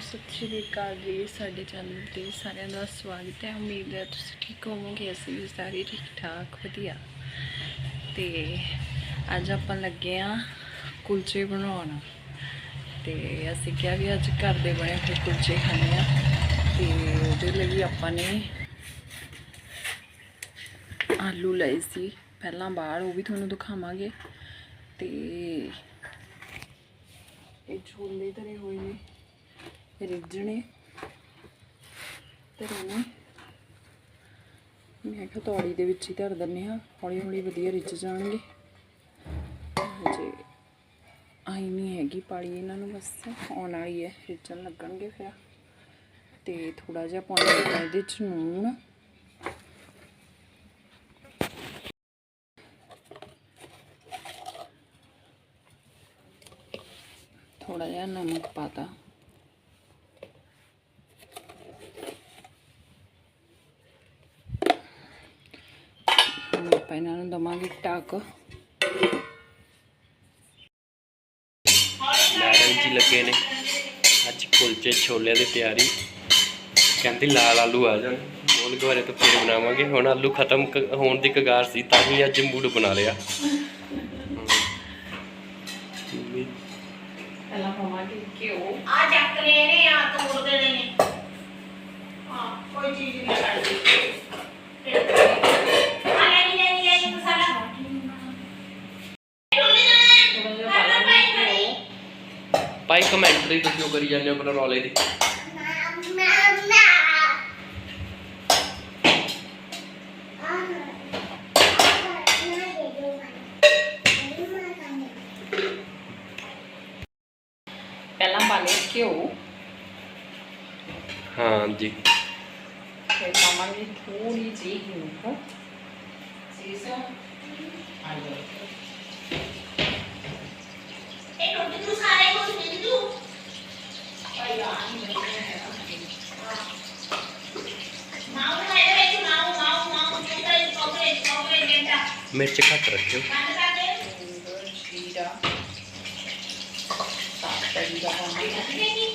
ਸਤਿ ਸ਼੍ਰੀ ਅਕਾਲ ਜੀ ਸਾਡੇ ਚੈਨਲ ਤੇ ਸਾਰਿਆਂ ਦਾ ਸਵਾਗਤ ਹੈ। ਉਮੀਦ ਹੈ ਤੁਸੀਂ ਠੀਕ ਹੋਵੋਗੇ, ਅਸੀਂ ਵੀ ਸਾਰੇ ਠੀਕ ਠਾਕ ਵਧੀਆ। ਤੇ ਅੱਜ ਆਪਾਂ ਲੱਗੇ ਆ ਕੁਲਚੇ ਬਣਾਉਣ। ਤੇ ਅਸੀਂ ਕਿਹਾ ਵੀ ਅੱਜ ਘਰ ਦੇ ਬਣੇ ਹੋਏ ਕੁਲਚੇ ਖਾਣੇ ਆ ਤੇ ਉਹਦੇ ਲਈ ਆਪਾਂ ਨੇ ਆਲੂ ਲਏ ਸੀ। ਪਹਿਲਾਂ ਬਾਹਰ, ਉਹ ਵੀ ਤੁਹਾਨੂੰ ਦਿਖਾਵਾਂਗੇ। ਤੇ ਇਹ ਛੋਲੇ ਧਰੇ ਹੋਏ ਨੇ। ਰਿੱਝਣੇ। ਧਰੇ ਮੈਂ ਕਿਹਾ ਤੌੜੀ ਦੇ ਵਿੱਚ ਹੀ ਧਰ ਦਿੰਨੇ ਆ ਹੌਲੀ ਹੌਲੀ ਵਧੀਆ ਰਿੱਝ ਜਾਣਗੇ। ਹਜੇ ਆਈ ਨਹੀਂ ਹੈਗੀ ਪਾਲੀ ਇਹਨਾਂ ਨੂੰ, ਬਸ ਆਉਣ ਵਾਲੀ ਹੈ, ਰਿੱਝਣ ਲੱਗਣਗੇ ਫਿਰ। ਤੇ ਥੋੜਾ ਜਿਹਾ ਪਾਉਣਾ ਇਹਦੇ ਚ ਨੂਣ ਥੋੜਾ ਜਿਹਾ ਨਮਕ ਪਾਤਾ ਹੁਣ ਆਪਾਂ ਇਹਨਾਂ ਨੂੰ ਦਵਾਂਗੇ ਟੱਕ। ਮੈਡਮ ਜੀ ਲੱਗੇ ਨੇ। ਅੱਜ ਕੁਲਚੇ ਛੋਲੇ ਦੀ ਤਿਆਰੀ। ਕਹਿੰਦੀ ਲਾਲ ਆਲੂ ਆ ਜਾਣ। ਮੋਲ ਗਵਾਰੇ ਤੋਂ ਫਿਰ ਬਣਾਵਾਂਗੇ। ਹੁਣ ਆਲੂ ਖਤਮ ਕ- ਹੋਣ ਦੀ ਕਗਾਰ ਸੀ, ਤਾਂ ਹੀ ਅੱਜ ਮੂਡ ਬਣਾ ਲਿਆ ਮੰਮੀ ਪਹਿਲਾਂ ਪਾਵਾਂਗੇ ਘਿਓ ਆ ਚੱਕ ਲੈ ਨੇ ਆ ਤੋੜ ਦੇਣੇ ਨੇ ਹਾਂ ਕੋਈ ਚੀਜ਼ ਨਹੀਂ ਛੱਡਦੀ ਆ ਲੈ ਲੈ ਲੈ ਲੈ ਮਸਾਲਾ ਥੋੜਾ ਜਿਹਾ ਪਾਵਾਂਗੇ ਘਿਓ ਭਾਈ ਕਮੈਂਟਰੀ ਤੁਸੀਂ ਉਹ ਕਰੀ ਜਾਂਦੇ ਹੋ ਆਪਣਾ ਰੌਲੇ ਦੀ। ਪਹਿਲਾਂ ਪਾ ਲਿਆ ਘਿਓ। ਹਾਂ ਜੀ ਫਿਰ ਪਾਵਾਂਗੇ ਥੋੜੀ ਜਿਹੀ ਹਿੰਗ। ਸੀਸਾ ਆਲੂ ਇਹ ਰੋਟੀ ਤੂੰ ਸਾਰੇ ਕੁਝ ਦੇ ਦੂ ਮਾਉ ਨਾ ਇਹਦੇ ਵਿੱਚ ਮਾਉ ਮਾਉ ਮਾਉ ਚੋਕਰੇ ਚੋਕਰੇ ਚੋਕਰੇ ਡੰਡਾ ਮਿਰਚ ਘੱਟ ਰੱਖਿਓ ਜੀਰਾ ਸਾਫ਼ ਜੀਰਾ ਪਾਵਾਂਗੇ ਦੇਖੀ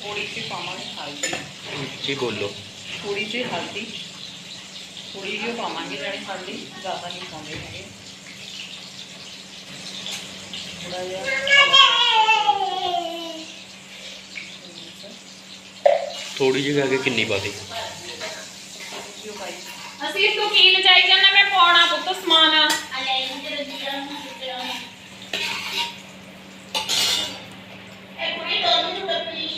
ਥੋੜੀ ਜਿਹੀ ਪਾਵਾਂਗੇ ਹਲਦੀ ਜੀ ਬੋਲੋ? ਥੋੜੀ ਜਿਹੀ ਹਲਦੀ। ਥੋੜੀ ਜਿਹੀ ਪਾਵਾਂਗੇ ਜਿਹੜੀ ਹਲਦੀ ਜ਼ਿਆਦਾ ਨਹੀਂ ਪਾਉਂਦੇ ਹੈਗੇ। ਥੋੜਾ ਜਿਹਾ ਥੋੜੀ ਜਿਹੀ ਕਿੰਨੀ ਘਿਓ ਪਾਈ ਅਸੀਂ ਤੂੰ ਕੀ ਲਜਾਈ ਜਾਂਦਾ ਮੈਂ ਪਾਉਣਾ ਪੁੱਤ ਸਮਾਨ ਆ ਲੈ ਇਹਨੂੰ ਤੇਰੇ ਜੀਰਾ ਨੂੰ ਸੁੱਟਿਆ ਇਹ ਕੁੜੀ ਦੋਨੋਂ ਨੂੰ ਟੱਪੀ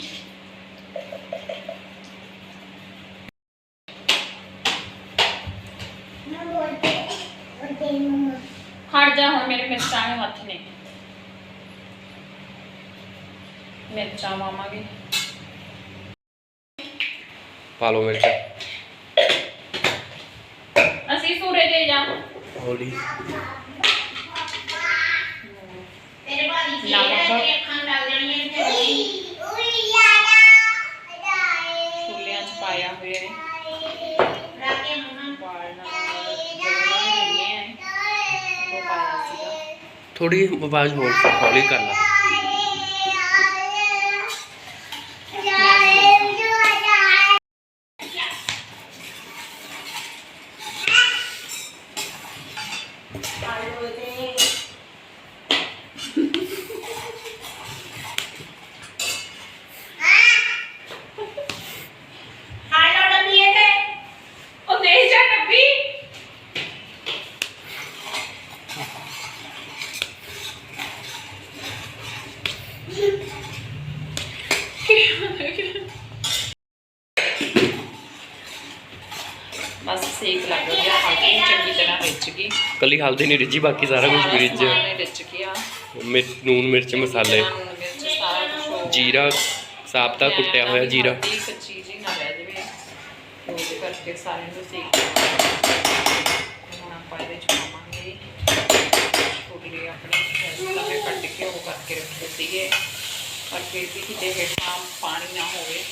ਨਾ ਬੋਲਦੇ ਬੋਲਦੇ ਮਮਾ ਹਟ ਜਾ ਹੁਣ ਮੇਰੇ ਮਿਰਚਾਂ ਦੇ ਹੱਥ ਨੇ। ਮਿਰਚਾਂ ਮਾਮਾਂਗੇ ਪਾ ਲਓ ਮਿਰਚ। ਅਸੀਂ ਸੂਰੇ ਦੇ ਜਾ। ਹੌਲੀ। ਤੇਰੇ ਭਾਜੀ ਜੀ। ਤੇਰੇ ਅੱਖਾਂ ਲੱਗ ਜਾਣੀਆਂ ਨੇ ਤੇ ਛੋਲਿਆਂ 'ਚ ਪਾਇਆ ਹੋਇਆ ਹੈ ਰਾਕੇ ਜਿਹੜਾ ਹੁੰਦੇ ਆ ਉਹ ਪਾਇਆ ਸੀਗਾ। ਥੋੜੀ ਆਵਾਜ਼ ਹੋਰ ਹੌਲੀ ਕਰ ਲਾ ਹਾਲ ਲੋੜ ਦੀ ਹੈ ਤੇ ਉਹ ਦੇ ਜਾ ਟੱਪੀ ਬਸ ਸੇਕ ਲੱਗ ਗਿਆ ਹਲਦੀ ਚੰਗੀ ਤਰ੍ਹਾਂ ਰਿੱਝ ਗਈ ਕੱਲੀ ਹਲਦੀ ਨਹੀਂ ਰਿੱਝੀ ਬਾਕੀ ਸਾਰਾ ਕੁਝ ਵੀ ਨੇ ਰਿੱਝ ਗਿਆ। ਮਿਰਚ ਨੂਨ ਮਿਰਚ ਮਸਾਲੇ। ਲੂਣ, ਮਿਰਚ ਸਾਰਾ ਕੁਛ ਹੋ। ਜੀਰਾ ਸਾਬਤਾ ਕੁੱਟਿਆ ਹੋਇਆ ਜੀਰਾ। ਕੱਚੀ ਜੀ ਨਾ ਰਹਿ ਜਾਵੇ। ਉਹਦੇ ਕਰਕੇ ਸਾਰੇ ਨੂੰ ਸੇਕ ਹੁਣ ਆਪਾਂ ਇਹਦੇ ਚ ਪਾਵਾਂਗੇ। ਛੋਲੇ ਆਪਣੇ ਲੰਬੇ ਕੱਟ ਕੇ ਉਹ ਕਰਕੇ ਰੱਖੇ ਸੀਗੇ। ਪਰ ਫਿਰ ਵੀ ਕਿਤੇ ਹੇਠਾਂ ਪਾਣੀ ਨਾ ਹੋਵੇ।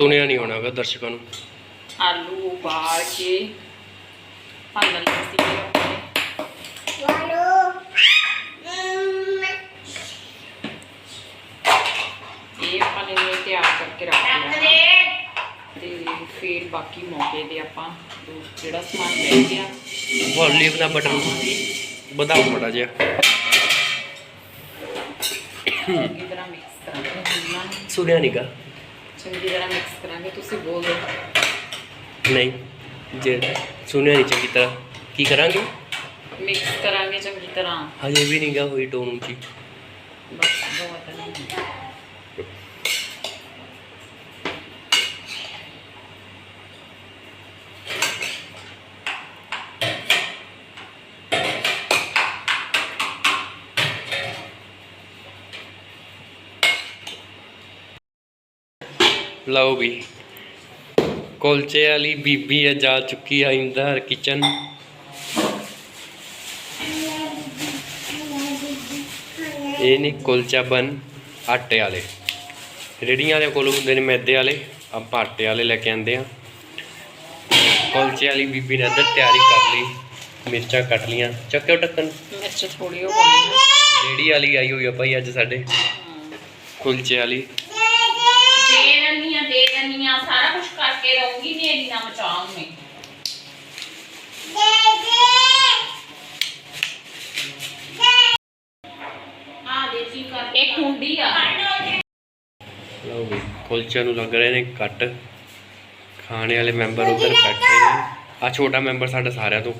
ਸੁਣਿਆ ਨਹੀਂ ਹੋਣਾਗਾ ਦਰਸ਼ਕਾਂ ਨੂੰ। ਆਲੂ ਉਬਾਲ ਕੇ ਭੰਨ ਲਏ ਸੀ। ਇਹ ਆਪਾਂ ਨੇ ਇਹਨੂੰ ਤਿਆਰ ਕਰਕੇ ਰੱਖ ਲਿਆ। ਤੇ ਫਿਰ ਬਾਕੀ ਮੌਕੇ ਤੇ ਆਪਾਂ ਜਿਹੜਾ ਸਮਾਨ ਰਹਿ ਗਿਆ ਵੋਲੀਅਮ ਦਾ ਬਟਨ ਵਧਾਓ ਮੜਾ ਜਿਹਾ। ਚੰਗੀ ਤਰ੍ਹਾਂ ਮਿਕਸ ਕਰਾਂਗੇ। ਸੁਣਿਆ ਨਹੀਂਗਾ ਚੰਗੀ ਤਰ੍ਹਾਂ ਤੁਸੀਂ ਬੋਲ। ਦਿਓ ਨਹੀਂ ਜੇ ਸੁਣਿਆ ਨਹੀਂ ਚੰਗੀ ਤਰ੍ਹਾਂ ਕੀ ਕਰਾਂਗੇ? ਮਿਕਸ ਕਰਾਂਗੇ ਚੰਗੀ ਤਰ੍ਹਾਂ। ਹਜੇ ਵੀ ਨਹੀਂਗਾ ਹੋਈ ਟੋਨ ਉੱਚੀ। ਬਸ ਬਹੁਤ ਨਹੀਂ ਲਓ ਵੀ। ਕੁਲਚੇ ਵਾਲੀ ਬੀਬੀ ਆ ਜਾ ਚੁੱਕੀ ਆ ਇੰਦਰ ਕਿਚਨ ਇਹ ਨੇ ਕੁਲਚਾ ਬਨ ਆਟੇ ਵਾਲੇ। ਰੇੜੀਆਂ ਵਾਲੇ ਕੋਲ ਹੁੰਦੇ ਨੇ ਮੈਦੇ ਵਾਲੇ ਆਪਾਂ ਆਟੇ ਵਾਲੇ ਲੈ ਕੇ ਆਂਦੇ ਆ ਕੁਲਚੇ ਵਾਲੀ ਬੀਬੀ ਨੇ ਇੱਧਰ ਤਿਆਰੀ ਕਰ ਲਈ ਮਿਰਚਾਂ ਕੱਟ ਲੀਆਂ ਚੱਕਿਓ ਟੱਕਣ ਮਿਰਚ ਥੋੜੀ ਉਹ ਪਾਉਣੀ ਰੇੜੀ ਵਾਲੀ ਆਈ ਹੋਈ ਆ ਭਾਈ ਅੱਜ ਸਾਡੇ। ਕੁਲਚੇ ਵਾਲੀ ਦੇ ਰੰਨੀਆਂ ਦੇ ਰੰਨੀਆਂ ਸਾਰਾ ਕਰ ਇਹ ਕੁੰਡੀ ਆ ਲਓ ਵੀ ਕੁਲਚਿਆਂ ਨੂੰ ਲੱਗ ਰਹੇ ਨੇ ਕੱਟ ਖਾਣੇ ਵਾਲੇ ਮੈਂਬਰ ਉਧਰ ਬੈਠੇ ਨੇ ਆ ਛੋਟਾ ਮੈਂਬਰ ਸਾਡਾ ਸਾਰਿਆਂ ਤੋਂ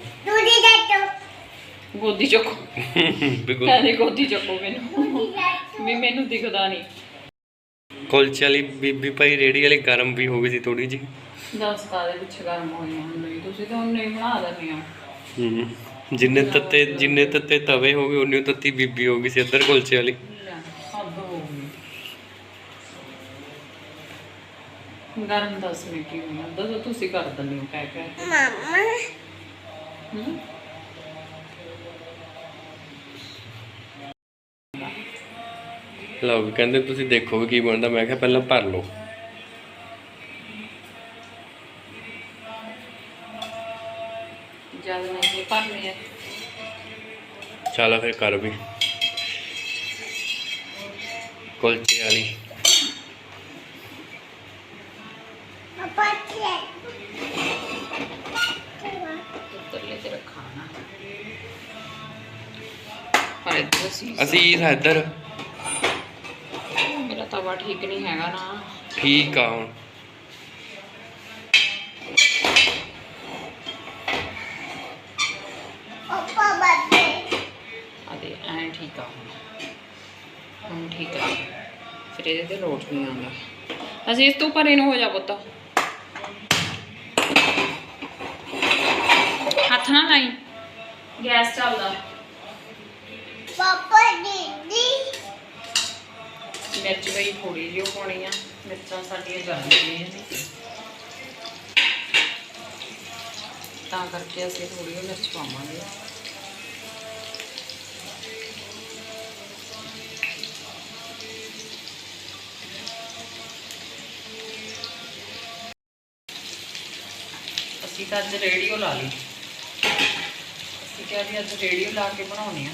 ਗੋਦੀ ਚੱਕੋ ਬਿਲਕੁਲ ਕਹਿੰਦੇ ਗੋਦੀ ਚੱਕੋ ਮੈਨੂੰ ਵੀ ਮੈਨੂੰ ਦਿਖਦਾ ਨਹੀਂ ਕੁਲਚੇ ਵਾਲੀ ਬੀਬੀ ਭਾਈ ਰੇੜੀ ਵਾਲੀ ਗਰਮ ਵੀ ਹੋ ਗਈ ਸੀ ਥੋੜੀ ਜੀ ਦਸ ਕਾਦੇ ਪਿੱਛੇ ਗਰਮ ਹੋਈਆਂ ਹੁਣ ਨਹੀਂ ਤੁਸੀਂ ਤਾਂ ਉਹਨੇ ਹੀ ਬਣਾ ਦਿੰਦੇ ਹੋ। ਜਿੰਨੇ ਤੱਤੇ ਜਿੰਨੇ ਤੱਤੇ ਤਵੇ ਹੋ ਗਏ ਉਨੀ ਤੱਤੀ ਬੀਬੀ ਹੋ ਗਈ ਸੀ ਇੱਧਰ ਕੁਲਚੇ ਵਾਲੀ। ਲੈ, ਹੱਦ ਹੋ ਗਈ। ਗਰਮ ਦਸ ਮਿੰਟ ਹੀ ਹੋਣਾ ਦੱਸੋ ਤੁਸੀਂ ਕਰ ਦਿੰਦੇ ਹੋ ਕਹਿ ਕਹਿ ਕੇ। ਮਾਮਾ। ਹਮ? ਲਓ ਵੀ ਕਹਿੰਦੇ ਤੁਸੀਂ ਦੇਖੋ ਵੀ ਕੀ ਬਣਦਾ। ਮੈਂ ਕਿਹਾ ਪਹਿਲਾਂ ਭਰ ਲਓ। ਜਦ ਨਹੀਂ ਭਰਨੇ ਆ ਚੱਲ ਫਿਰ ਕਰ ਵੀ। ਕੁਲਚੇ ਵਾਲੀ। ਅਸੀਂ ਇੱਧਰ। ਠੀਕ ਨਹੀਂ ਹੈਗਾ ਨਾ। ਠੀਕ ਆ ਹੁਣ। ਪਾਪਾ ਬੱਦੇ ਅਦੇ ਐ ਠੀਕ ਆ ਹੁਣ। ਹੁਣ ਠੀਕ ਆ। ਫਿਰ ਇਹਦੇ ਤੇ ਲੋਟ ਨਹੀਂ ਆਉਂਦਾ। ਅਸੀਂ ਇਸ ਤੋਂ ਪਰੇ ਨੂੰ ਹੋ ਜਾ ਪੁੱਤ। ਹੱਥ ਨਾ ਲਾਈ। ਗੈਸ ਚੱਲਦਾ। ਪਾਪਾ ਦੀਦੀ ਮਿਰਚ ਗਈ ਥੋੜੀ ਜਿਹੀ ਪਾਉਣੀ ਆ। ਮਿਰਚਾਂ ਸਾਡੀਆਂ ਜ਼ਿਆਦਾ ਗਈਆਂ ਨੇ। ਤਾਂ ਕਰਕੇ ਅਸੀਂ ਥੋੜੀ ਜਿਹੀ ਮਿਰਚ ਪਾਵਾਂਗੇ। ਅਸੀਂ ਤਾਂ ਅੱਜ ਰੇਡੀਓ ਲਾ ਲਈ। ਅਸੀਂ ਕਿਹਾ ਵੀ ਅੱਜ ਰੇਡੀਓ ਲਾ ਕੇ ਬਣਾਉਣੇ ਆ।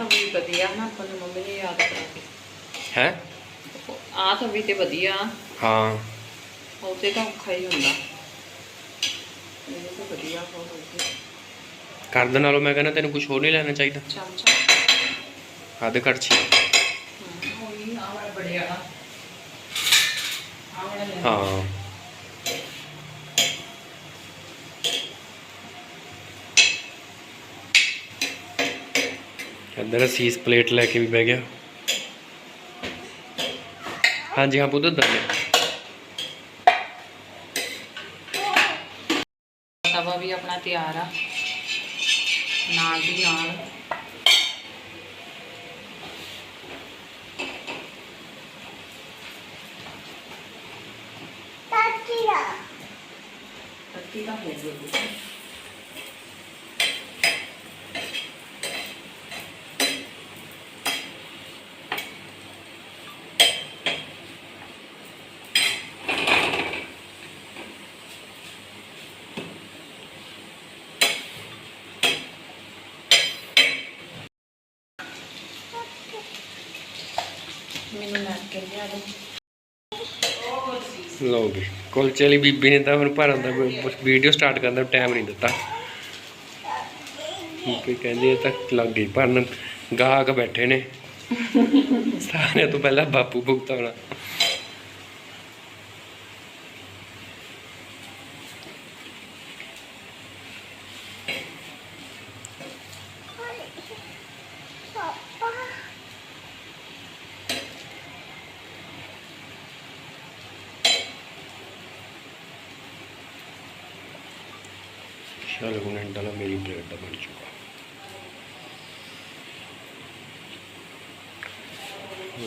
ਤਾਂ ਵੀ ਵਧੀਆ ਨਾ ਆਪਾਂ ਨੂੰ ਮੰਮੀ ਨੇ ਯਾਦ ਕਰਾਤੀ ਹੈ? ਆ ਤਾਂ ਵੀ ਤੇ ਵਧੀਆ। ਹਾਂ। ਉਹਤੇ ਤਾਂ ਔਖਾ ਹੀ ਹੁੰਦਾ। ਇਹ ਤਾਂ ਵਧੀਆ ਹੋ ਗਿਆ ਕਰਦ ਨਾਲੋਂ ਮੈਂ ਕਹਿੰਦਾ ਤੈਨੂੰ ਕੁਝ ਹੋਰ ਨਹੀਂ ਲੈਣਾ ਚਾਹੀਦਾ। ਚਮਚਾ ਅੱਧ ਕੜਛੀ ਉਹੀ ਆ ਵਾਲਾ ਬੜਿਆ ਆ ਵਾਲਾ ਲੈ। ਹਾਂ। ਅੰਦਰ ਅਸੀਸ ਪਲੇਟ ਲੈ ਕੇ ਵੀ ਬਹਿ ਗਿਆ। ਹਾਂਜੀ ਹਾਂ ਪੁੱਤ ਦੱਲੇ ਤਵਾ ਵੀ ਆਪਣਾ ਤਿਆਰ ਆ। ਨਾਲ ਦੀ ਨਾਲ। ਤੱਤੀ ਤਾਂ ਹੋ ਗਈ ਮੈਨੂੰ ਨਾ ਕੇ ਲਿਆ ਦੋ ਲਓ ਜੀ ਕੁਲਚੇ ਵਾਲੀ ਬੀਬੀ ਨੇ ਤਾਂ ਮੈਨੂੰ ਭਰਨ ਦਾ ਵੀਡੀਓ ਸਟਾਰਟ ਕਰਨ ਦਾ ਟਾਈਮ ਨਹੀਂ ਦਿੱਤਾ। ਕੋਈ ਕਹਿੰਦੀ ਇਹ ਤਾਂ ਲੱਗ ਗਈ, ਭਰਨ ਗਾਹਕ ਬੈਠੇ ਨੇ। ਸਾਰਿਆਂ ਤੋਂ ਪਹਿਲਾਂ ਬਾਪੂ ਭੁਗਤਾਉਣਾ ਚਲ ਹੁਣ ਐਂਡਾ ਲਾ ਮੇਰੀ ਪਲੇਟ ਦਾ ਬਣ ਚੁੱਕਾ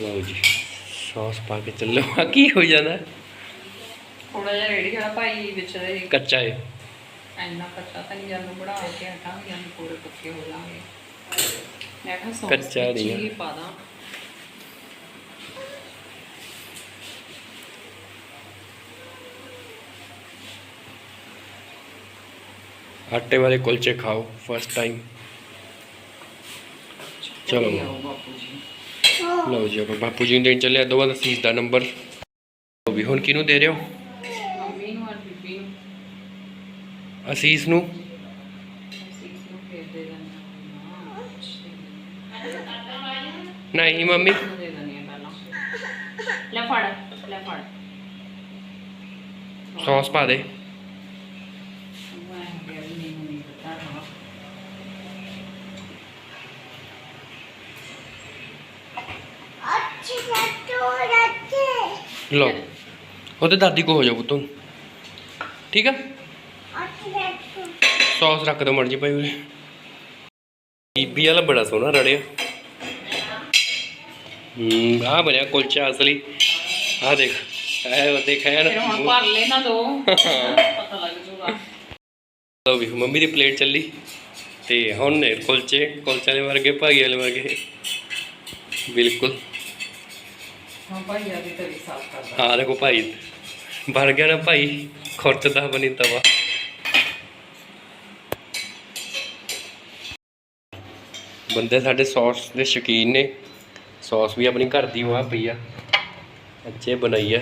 ਲਓ ਜੀ ਸੌਸ ਪਾ ਕੇ ਚੱਲੋ। ਆ ਕੀ ਹੋ ਜਾਂਦਾ? ਥੋੜਾ ਜਿਹਾ ਰੇੜੀ ਵਾਲਾ ਭਾਈ ਵਿੱਚ ਦੇ। ਕੱਚਾ ਹੈ ਇੰਨਾ ਕੱਚਾ ਤਾਂ ਨਹੀਂ ਜਾਨੂੰ ਬਣਾ ਕੇ ਹਟਾਂਗੇ ਜਾਨੂੰ ਪੂਰੇ ਪੱਕੇ ਹੋ ਜਾਣਗੇ। ਮੈਂ ਕਿਹਾ ਸੌਸ ਕੱਚਾ ਨਹੀਂ ਆ। ਪਾ ਦਾਂ। ਆਟੇ ਵਾਲੇ ਕੁਲਚੇ ਖਾਓ ਫਸਟ ਟਾਈਮ ਚਲੋ। ਲਿਆਓ ਬਾਪੂ ਜੀ। ਲਓ ਜੀ ਆਪਾਂ ਬਾਪੂ ਜੀ ਨੂੰ ਦੇਣ ਚੱਲੇ ਆ ਦੋ ਵਾਰ ਸੀਸ ਦਾ ਨੰਬਰ ਲਓ ਵੀ ਹੁਣ ਕਿਹਨੂੰ ਦੇ ਰਹੇ ਹੋ? ਮੰਮੀ ਨੂੰ ਔਰ ਬੀਬੀ ਨੂੰ। ਅਸੀਸ ਨੂੰ ਫੇਰ ਦੇ ਨਹੀਂ ਮੰਮੀ। ਦੇ ਪਹਿਲਾਂ ਲੈ ਫੜ ਲੈ ਫੜ। ਸੌਸ ਪਾ ਦੇ ਮੈਂ ਕਿਹਾ ਵੀ ਮੈਨੂੰ ਨਹੀਂ ਪਤਾ ਹਾਂ ਲਓ। ਉਹਦੇ ਦਾਦੀ ਕੋ ਹੋ ਜਾਓ ਪੁੱਤੋਂ ਠੀਕ ਆ? ਸੌਸ ਰੱਖ ਦੋ ਮਰਜ਼ੀ ਭਾਈ ਉਰੇ। ਬੀਬੀ ਵਾਲਾ ਬੜਾ ਸੋਹਣਾ ਰੜਿਆ। ਹੂੰ ਆ ਬਣਿਆ ਕੁਲਚਾ ਅਸਲੀ। ਆ ਦੇਖ ਐ ਉਹ ਦੇਖਿਆ ਫਿਰ ਹੁਣ ਭਰ ਲੈ ਨਾ ਦੋ। ਪਤਾ ਲੱਗ ਜੂਗਾ। ਲਓ ਵੀ ਮੰਮੀ ਦੀ ਪਲੇਟ ਚੱਲੀ। ਤੇ ਹੁਣ ਨੇ ਕੁਲਚੇ ਕੁਲਚੇ ਵਾਲੇ ਵਰਗੇ ਭਾਈ ਵਾਲੇ ਵਰਗੇ। ਬਿਲਕੁਲ। ਹਾਂ ਭਾਈ ਆ ਵੀ ਤੇਰੀ ਸਾਫ਼ ਕਰਦਾ ਹਾਂ ਦੇਖੋ ਭਾਈ ਬਣ ਗਿਆ ਨਾ ਭਾਈ ਖੁਰਚਦਾ ਬਣੀ ਤਵਾ ਬੰਦੇ ਸਾਡੇ ਸੌਸ ਦੇ ਸ਼ੌਕੀਨ ਨੇ। ਸੌਸ ਵੀ ਆਪਣੀ ਘਰ ਦੀ ਹੋਆ ਪਈ ਆ। ਅੱਛੇ ਬਣਾਈ ਆ।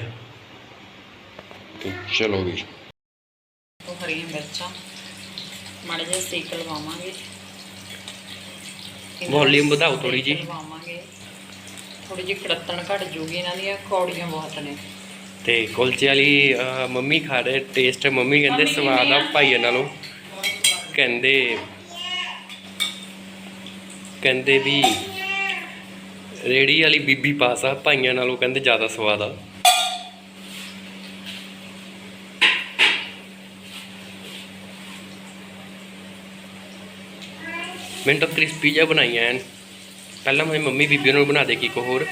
ਤੇ ਚਲੋ ਵੀ ਉਹ ਹਰੀਆਂ ਮਿਰਚਾਂ ਮਾੜੇ ਜਿਹੇ ਸੇਕ ਲਵਾਵਾਂਗੇ। Volume ਵਧਾਓ ਥੋੜ੍ਹੀ ਜਿਹੀ। ਲਵਾਵਾਂਗੇ ਥੋੜੀ ਜਿਹੀ ਕੜਤਣ ਘਟ ਜੂਗੀ ਇਹਨਾਂ ਦੀਆਂ ਕੌੜੀਆਂ ਬਹੁਤ ਨੇ। ਤੇ ਕੁਲਚੇ ਵਾਲੀ ਅਹ, ਮੰਮੀ ਖਾ ਰਹੇ ਟੇਸਟ ਮੰਮੀ ਕਹਿੰਦੇ ਮੰਮੀ ਸਵਾਦ ਆ ਆ? ਭਾਈਆਂ ਨਾਲੋਂ ਕਹਿੰਦੇ ਕਹਿੰਦੇ ਵੀ ਰੇੜੀ ਵਾਲੀ ਬੀਬੀ ਪਾਸਾ ਭਾਈਆਂ ਨਾਲੋਂ ਕਹਿੰਦੇ ਜ਼ਿਆਦਾ ਸਵਾਦ ਆ। ਮੈਨੂੰ ਤਾਂ ਕ੍ਰਿਸਪੀ ਜਿਹਾ ਬਣਾਈਆਂ ਐਨ। ਪਹਿਲਾਂ ਮੇਰੀ ਮੰਮੀ ਬੀਬੀ ਨੂੰ ਬਣਾ ਦੇ ਕੀ ਕੋ ਹੋਰ।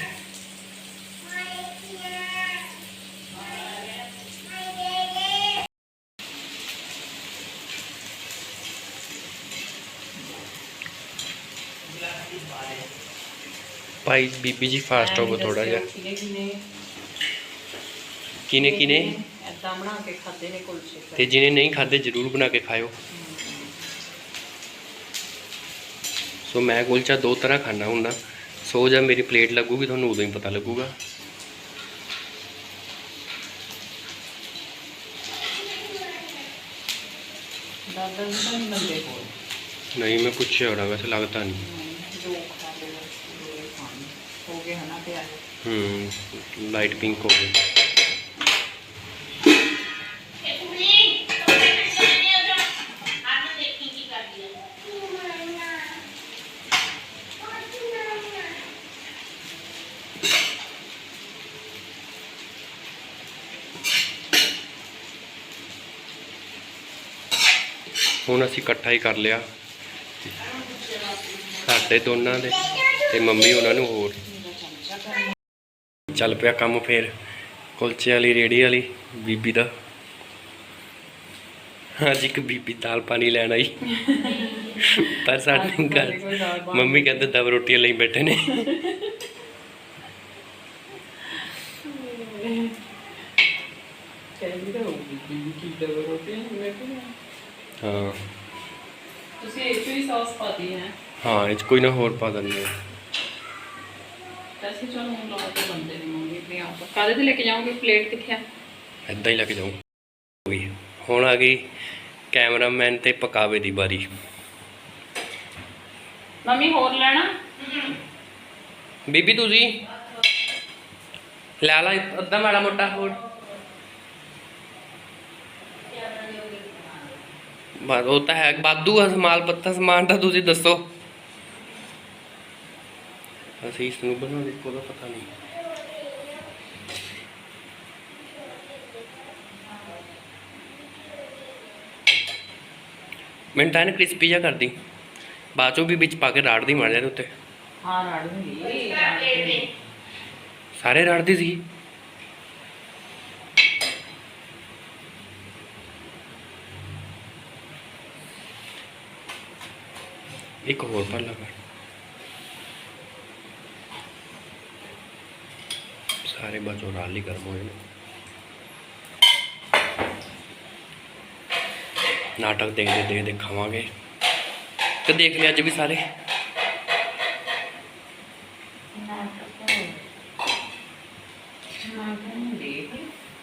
ਭਾਈ ਬੀਬੀ ਜੀ ਫਾਸਟ ਹੋਵੋ ਥੋੜਾ ਜਿਹਾ। ਕਿਨੇ ਕਿਨੇ ਕਿਨੇ ਕਿਨੇ ਐਦਾਂ ਬਣਾ ਕੇ ਖਾਦੇ ਨੇ ਕੁਲਚੇ। ਤੇ ਜਿਹਨੇ ਨਹੀਂ ਖਾਦੇ ਜਰੂਰ ਬਣਾ ਕੇ ਖਾਇਓ। ਸੋ ਮੈਂ ਕੁਲਚਾ ਦੋ ਤਰ੍ਹਾਂ ਖਾਣਾ ਹੁੰਦਾ। ਸੋ ਜਦ ਮੇਰੀ ਪਲੇਟ ਲੱਗੂਗੀ ਤੁਹਾਨੂੰ ਉਦੋਂ ਹੀ ਪਤਾ ਲੱਗੂਗਾ। ਦਾਦਾ ਜੀ ਤਾਂ ਨਹੀਂ ਬੰਦੇ ਕੋਲ। ਨਹੀਂ ਮੈਂ ਪੁੱਛਿਆ ਹੋਣਾ ਵੈਸੇ ਲੱਗਦਾ ਨਹੀਂ। ਜੋ ਖਾ ਹੋ ਗਏ ਹਨਾ ਤੇ ਹੂੰ ਲਾਈਟ ਪਿੰਕ ਹੋ ਗਈ ਇਹ ਕੁੜੀ ਕੱਪੜੇ ਕੱਢਣੇ ਆ ਜਾ ਆਪ ਦੇਖੀ ਕੀ ਕਰਦੀ ਹੈ ਹੁਣ ਅਸੀਂ ਇਕੱਠਾ ਹੀ ਕਰ ਲਿਆ। ਸਾਡੇ ਦੋਨਾਂ ਦੇ ਤੇ ਮੰਮੀ ਉਹਨਾਂ ਨੂੰ ਹੋਰ। ਚੱਲ ਪਿਆ ਕੰਮ ਫੇਰ ਕੁਲਚੇ ਵਾਲੀ ਰੇੜੀ ਵਾਲੀ ਬੀਬੀ ਦਾ। ਅੱਜ ਇੱਕ ਬੀਬੀ ਦਾਲ ਪਾਣੀ ਲੈਣ ਆਈ। ਪਰ ਸਾਡੇ ਘਰ ਮੰਮੀ ਕਹਿੰਦੇ ਦਬ ਰੋਟੀਆਂ ਲਈ ਬੈਠੇ ਨੇ। ਕਹਿੰਦੀ ਤਾਂ ਹੋਊਗੀ ਕਿ ਕੀ ਦਵ ਰੋਟੀ ਮੈਂ ਕਿਹਾ ਹਾਂ ਤੁਸੀਂ ਇਹ 'ਚ ਵੀ ਸੌਸ ਪਾਤੀ ਹੈ। ਹਾਂ ਇਹ 'ਚ ਕੋਈ ਨਾ ਹੋਰ ਪਾ ਦਿੰਦੇ ਹਾਂ। ਵੈਸੇ ਚਲੋ ਹੁਣ ਲਾਉ ਤੇ ਬੰਦੇ ਨੇ ਮੰਗੇ ਤੇ ਆਪ ਕਾਦੇ ਤੇ ਲੈ ਕੇ ਜਾਓਗੇ ਪਲੇਟ ਕਿੱਥੇ ਆ? ਇਦਾਂ ਹੀ ਲੱਗ ਜਾਊ। ਹੋਈ ਹੁਣ ਆ ਗਈ ਕੈਮਰਾਮੈਨ ਤੇ ਪਕਾਵੇ ਦੀ ਵਾਰੀ। ਮੰਮੀ ਹੋਰ ਲੈਣਾ? ਬੀਬੀ ਤੁਸੀਂ? ਲੈ ਲਾ ਅੱਧਾ ਮਾੜਾ ਮੋਟਾ ਹੋਰ। ਬਸ ਉਹ ਤਾਂ ਹੈ ਬਾਦੂ ਆ ਸਮਾਲ ਪੱਤਾ ਸਮਾਨ ਤਾਂ ਤੁਸੀਂ ਦੱਸੋ। ਅਸੀਂ ਇਸ ਨੂੰ ਬਣਾ ਦੇ ਕੋਦਾ ਪਤਾ ਨਹੀਂ। ਮੈਂ ਤਾਂ ਨਾ ਕ੍ਰਿਸਪੀ ਜਿਹਾ ਕਰਦੀ। ਬਾਅਦ ਚੋਂ ਵੀ ਵਿੱਚ ਪਾ ਕੇ ਰਾੜ ਦੀ ਮਾਰ ਜਾਂਦੇ ਉੱਤੇ। ਹਾਂ ਰਾੜ ਹੁੰਦੀ। ਹੈ ਸਾਰੇ ਰੜਦੀ ਸੀ। ਇੱਕ ਹੋਰ ਭਰ ਲਾ ਸਾਰੇ ਬਚੋ ਰਾਲ ਹੀ ਗਰਮ ਹੋਏ ਨੇ ਨਾਟਕ ਦੇਖਦੇ ਦੇਖਦੇ ਖਾਵਾਂਗੇ। ਤੇ ਦੇਖ ਲਿਆ ਅੱਜ ਵੀ ਸਾਰੇ।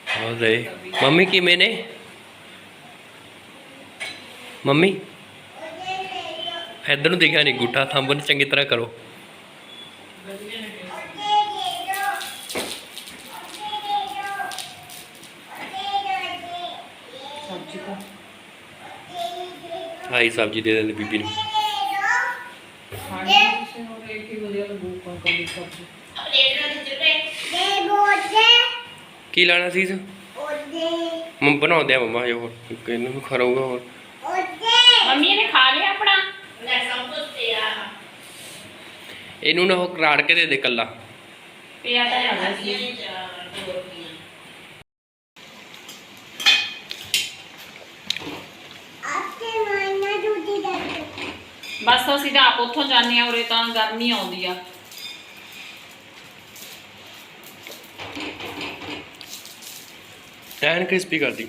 ਹਾਂ ਦੇ ਮੰਮੀ ਕਿਵੇਂ ਨੇ? ਮੰਮੀ? ਇੱਧਰ ਨੂੰ ਦਿਖਿਆ ਨਹੀਂ ਗੁੱਠਾ ਥੰਬਨ ਚੰਗੀ ਤਰ੍ਹਾਂ ਕਰੋ। ਆਈ ਸਬਜ਼ੀ ਦੇ ਦਿੰਦੇ ਬੀਬੀ ਨੂੰ। ਹੋਰ ਕੋ ਲੈਣਾ ਸੀ ਇਸ? ਮੰਮ ਬਣਾਉਂਦੇ ਆ ਮਮਾ ਹੋਰ ਇਹਨੂੰ ਵੀ ਖਰਾਊਗਾ ਹੋਰ। ਮੰਮੀ ਨੇ ਖਾ ਲਿਆ ਆਪਣਾ ਲੈ ਸਭ ਕੁਝ ਤੇਰਾ ਇਹਨੂੰ ਨਾ ਉਹ ਰਾੜ ਕੇ ਦੇ ਦੇ ਕੱਲਾ ਪਿਆ ਤਾਂ ਜਾਂਦਾ ਸੀ। ਬਸ ਅਸੀਂ ਤਾਂ ਆਪ ਉੱਥੋਂ ਜਾਂਦੇ ਆ ਉਰੇ ਤਾਂ ਗਰਮੀ ਆਉਂਦੀ ਆ। ਐਨ ਕ੍ਰਿਸਪੀ ਕਰਦੀ।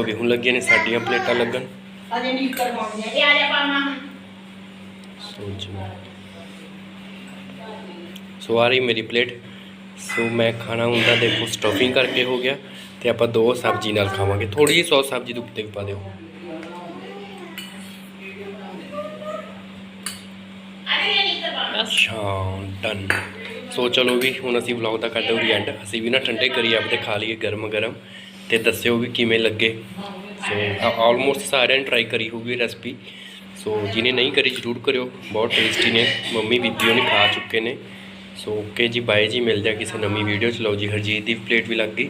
ਹੋ ਗਈ ਹੁਣ ਨੇ ਸਾਡੀਆਂ ਪਲੇਟਾਂ ਲੱਗਣ। ਅਜੇ ਮੇਰੀ ਪਲੇਟ। ਸੋ ਮੈਂ ਖਾਣਾ ਹੁੰਦਾ ਦੇਖੋ ਸਟਫਿੰਗ ਕਰਕੇ ਹੋ ਗਿਆ ਤੇ ਆਪਾਂ ਦੋ ਸਬਜ਼ੀ ਨਾਲ ਖਾਵਾਂਗੇ। ਥੋੜੀ ਜਿਹੀ ਸੌਸ ਸਬਜ਼ੀ ਦੇ ਉੱਤੇ ਪਾ ਦਿਓ। ਅੱਛਾ ਡਨ ਸੋ ਚਲੋ ਵੀ ਹੁਣ ਅਸੀਂ ਵਲੌਗ ਦਾ ਕਰਦੇ ਹਾਂ ਐਂਡ ਅਸੀਂ ਵੀ ਨਾ ਠੰਡੇ ਕਰੀ ਆਪਦੇ ਖਾ ਲਈਏ ਗਰਮ ਗਰਮ ਤੇ ਦੱਸਿਓ ਵੀ ਕਿਵੇਂ ਲੱਗੇ। ਸੋ ਆਲਮੋਸਟ ਸਾਰਿਆਂ ਨੇ ਟਰਾਈ ਕਰੀ ਹੋਊਗੀ ਰੈਸਪੀ ਸੋ ਜਿਹਨੇ ਨਹੀਂ ਕਰੀ ਜ਼ਰੂਰ ਕਰਿਓ। ਬਹੁਤ ਟੇਸਟੀ ਨੇ। ਮੰਮੀ ਬੀਬੀਓ ਨੇ ਖਾ ਚੁੱਕੇ ਨੇ। ਸੋ ਓਕੇ ਜੀ ਬਾਏ ਜੀ। ਮਿਲ ਆ ਕਿਸੇ ਨਵੀਂ ਵੀਡੀਓ ਚ। ਲਓ ਜੀ, ਹਰਜੀਤ ਦੀ ਪਲੇਟ ਵੀ ਲੱਗ ਗਈ।